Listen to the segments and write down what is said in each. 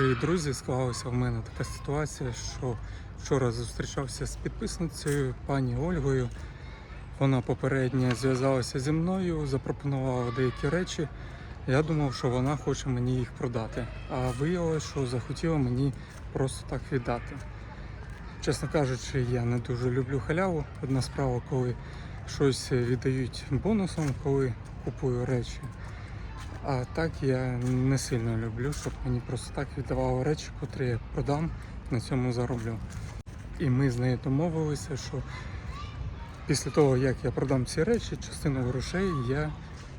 Привіт, друзі! Склалася в мене така ситуація, що вчора зустрічався з підписницею пані Ольгою. Вона попередньо зв'язалася зі мною, запропонувала деякі речі. Я думав, що вона хоче мені їх продати, а виявилось, що захотіла мені просто так віддати. Чесно кажучи, я не дуже люблю халяву. Одна справа, коли щось віддають бонусом, коли купую речі. А так я не сильно люблю, щоб мені просто так віддавали речі, котрі я продам, на цьому зароблю. І ми з нею домовилися, що після того, як я продам ці речі, частину грошей я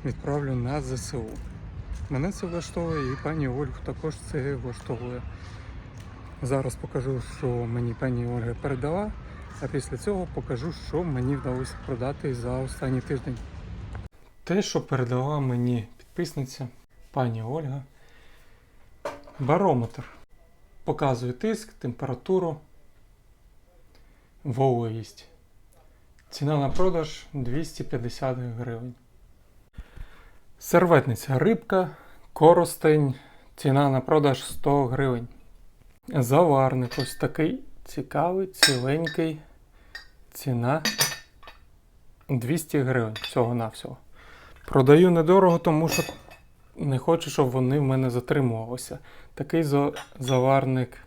відправлю на ЗСУ. Мене це влаштовує і пані Ольгу також це влаштовує. Зараз покажу, що мені пані Ольга передала, а після цього покажу, що мені вдалося продати за останній тиждень. Те, що передала мені підписниця пані Ольга. Барометр. Показує тиск, температуру, вологість. Ціна на продаж 250 гривень. Серветниця рибка, коростень. Ціна на продаж 100 гривень. Заварник ось такий цікавий, ціленький. Ціна 200 гривень всього-навсього. Продаю недорого, тому що не хочу, щоб вони в мене затримувалися. Такий за- заварник,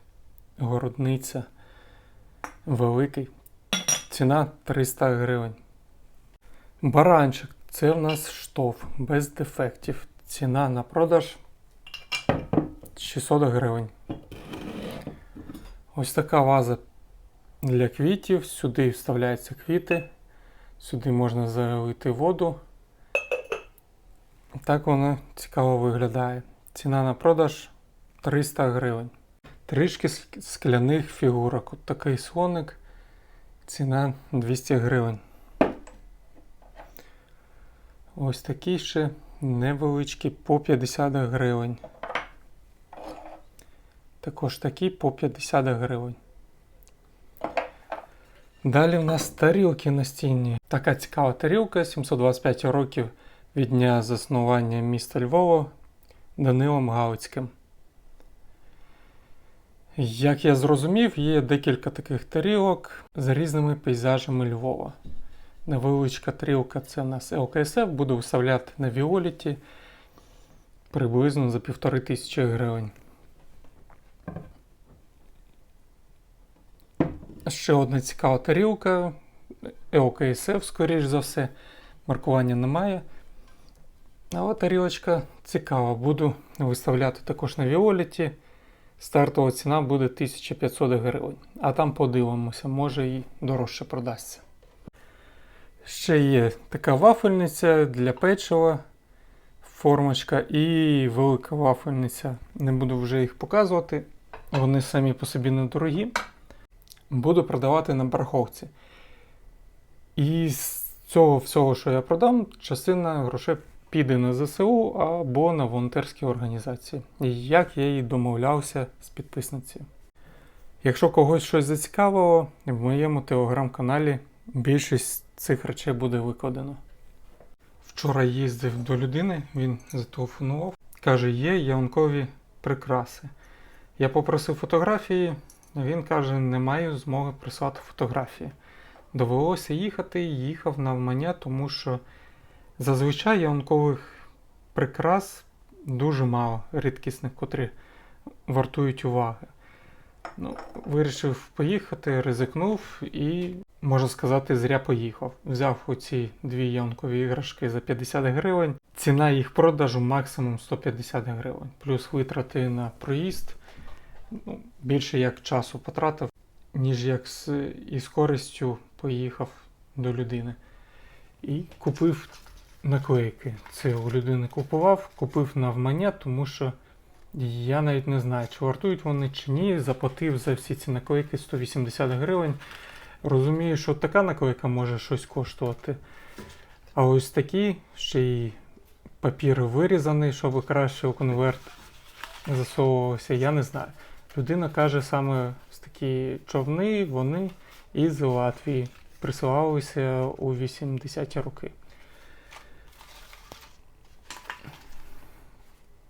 городниця великий. Ціна 300 гривень. Баранчик це в нас штоф без дефектів. Ціна на продаж 600 гривень. Ось така ваза для квітів. Сюди вставляються квіти. Сюди можна залити воду. Так воно цікаво виглядає. Ціна на продаж 300 гривень. Трішки скляних фігурок. От такий слоник. Ціна 200 гривень. Ось такі ще невеличкі по 50 гривень. Також такі по 50 гривень. Далі в нас тарілки настінні. Така цікава тарілка, 725 років від дня заснування міста Львова Данилом Галицьким. Як я зрозумів, є декілька таких тарілок з різними пейзажами Львова. Невеличка тарілка це у нас ЛКСФ, буду виставляти на Віоліті приблизно за півтори тисячі гривень. Ще одна цікава тарілка. ЛКСФ, скоріш за все. Маркування немає. Але тарілочка цікава. Буду виставляти також на Віоліті. Стартова ціна буде 1500 гривень. А там подивимося, може і дорожче продасться. Ще є така вафельниця для печива, формочка і велика вафельниця. Не буду вже їх показувати. Вони самі по собі недорогі. Буду продавати на бараховці. І з цього всього, що я продам, частина грошей піде на ЗСУ або на волонтерські організації. Як я і домовлявся з підписницею. Якщо когось щось зацікавило, в моєму телеграм-каналі більшість цих речей буде викладено. Вчора їздив до людини, він зателефонував, каже, є ялинкові прикраси. Я попросив фотографії, він каже, не маю змоги прислати фотографії. Довелося їхати, їхав навмання, тому що зазвичай ялинкових прикрас дуже мало рідкісних, котрі вартують уваги. Ну, вирішив поїхати, ризикнув і, можна сказати, зря поїхав. Взяв оці дві ялинкові іграшки за 50 гривень. Ціна їх продажу максимум 150 гривень. Плюс витрати на проїзд. Ну, більше як часу потратив, ніж як з, із користю поїхав до людини. І купив наклейки. Це у людини купував, купив навмання, тому що я навіть не знаю, чи вартують вони чи ні. Заплатив за всі ці наклейки 180 гривень. Розумію, що така наклейка може щось коштувати. А ось такі ще й папір вирізаний, щоб краще у конверт засовувався, я не знаю. Людина каже, саме такі човни, вони із Латвії присилалися у 80-ті роки.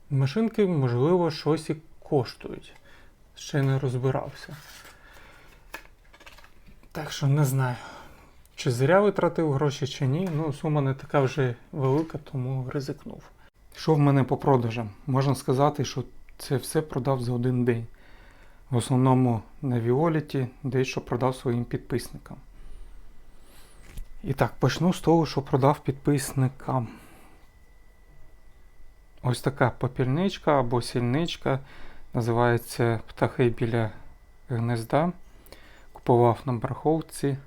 Машинки, можливо, щось і коштують. Ще не розбирався. Так що не знаю, чи зря витратив гроші, чи ні. Ну, сума не така вже велика, тому ризикнув. Що в мене по продажам? Можна сказати, що це все продав за один день. В основному на Віоліті, дещо продав своїм підписникам. І так, почну з того, що продав підписникам. Ось така попільничка або сільничка. Називається Птахи біля гнезда. Купував на бараховці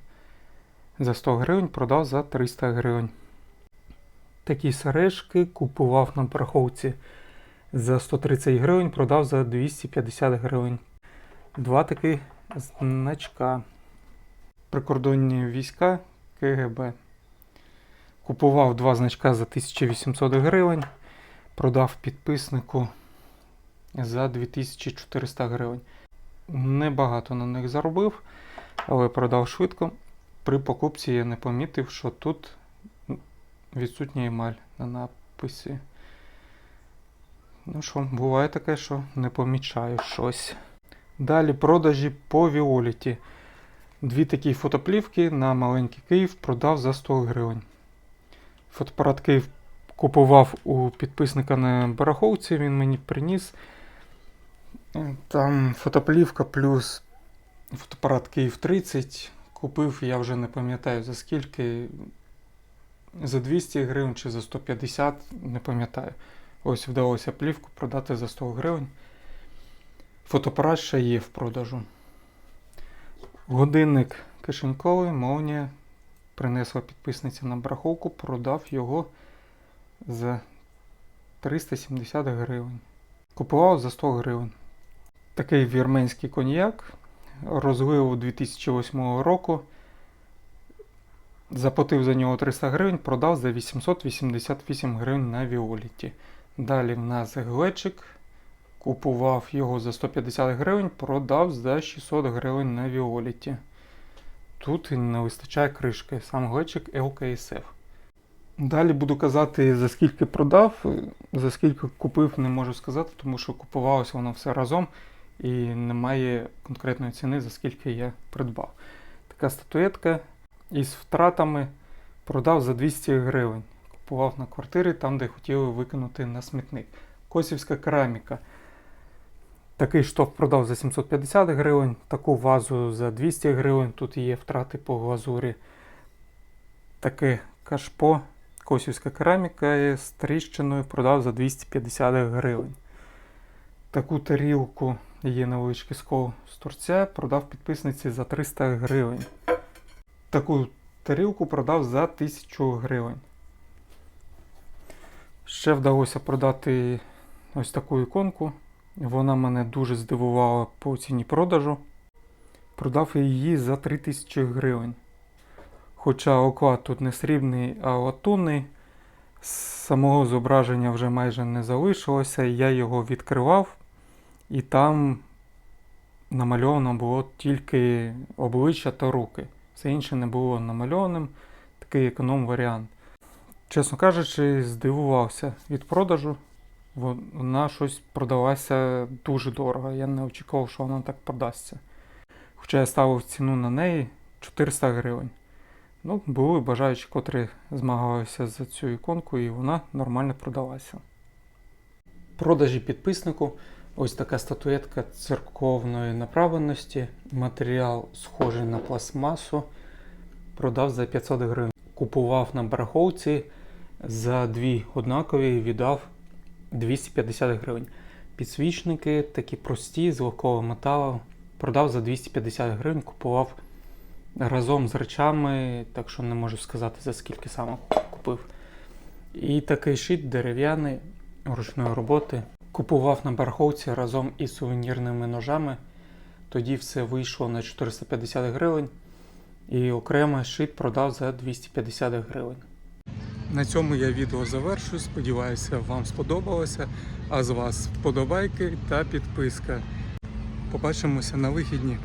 за 100 гривень, продав за 300 гривень. Такі сережки купував на бараховці за 130 гривень, продав за 250 гривень. Два такі значка. Прикордонні війська КГБ. Купував два значка за 1800 гривень, продав підписнику за 2400 гривень. Небагато на них заробив, але продав швидко. При покупці я не помітив, що тут відсутня емаль на написі. Ну що, буває таке, що не помічаю щось. Далі продажі по Віоліті. Дві такі фотоплівки на маленький Київ продав за 100 гривень. Фотоапарат Київ купував у підписника на бараховці, він мені приніс. Е, Там фотоплівка плюс фотоапарат Київ 30. Купив, я вже не пам'ятаю за скільки. За 200 гривень чи за 150, не пам'ятаю. Ось вдалося плівку продати за 100 гривень. Фотоапарат ще є в продажу. Годинник кишеньковий, молнія. Принесла підписниця на браховку, продав його за 370 гривень. Купував за 100 гривень. Такий вірменський коньяк. Розлив 2008 року. Заплатив за нього 300 гривень, продав за 888 гривень на Віоліті. Далі в нас глечик. Купував його за 150 гривень, продав за 600 гривень на Віоліті. Тут не вистачає кришки, сам глечик LKSF. Далі буду казати, за скільки продав, за скільки купив, не можу сказати, тому що купувалося воно все разом і немає конкретної ціни, за скільки я придбав. Така статуетка із втратами продав за 200 гривень. Купував на квартирі там, де хотіли викинути на смітник. Косівська кераміка. Такий штоф продав за 750 гривень, таку вазу за 200 гривень. Тут є втрати по глазурі. Таке кашпо, косівська кераміка з тріщиною продав за 250 гривень. Таку тарілку є невеличкий скол з торця, продав підписниці за 300 гривень. Таку тарілку продав за 1000 гривень. Ще вдалося продати ось таку іконку. Вона мене дуже здивувала по ціні продажу. Продав її за 3000 гривень. Хоча оклад тут не срібний, а латунний. Самого зображення вже майже не залишилося. Я його відкривав, і там намальовано було тільки обличчя та руки. Все інше не було намальованим. Такий економ варіант. Чесно кажучи, здивувався від продажу. Вона щось продалася дуже дорого. Я не очікував, що вона так продасться. Хоча я ставив ціну на неї 400 гривень. Ну, були бажаючі, котрі змагалися за цю іконку, і вона нормально продалася. Продажі підписнику. Ось така статуетка церковної направленості. Матеріал схожий на пластмасу. Продав за 500 гривень. Купував на бараховці за дві однакові віддав 250 гривень. Підсвічники такі прості, з легкого металу. Продав за 250 гривень, купував разом з речами, так що не можу сказати за скільки саме купив. І такий шит дерев'яний ручної роботи. Купував на бараховці разом із сувенірними ножами. Тоді все вийшло на 450 гривень. І окремо шит продав за 250 гривень. На цьому я відео завершую. Сподіваюся, вам сподобалося. А з вас вподобайки та підписка. Побачимося на вихідні.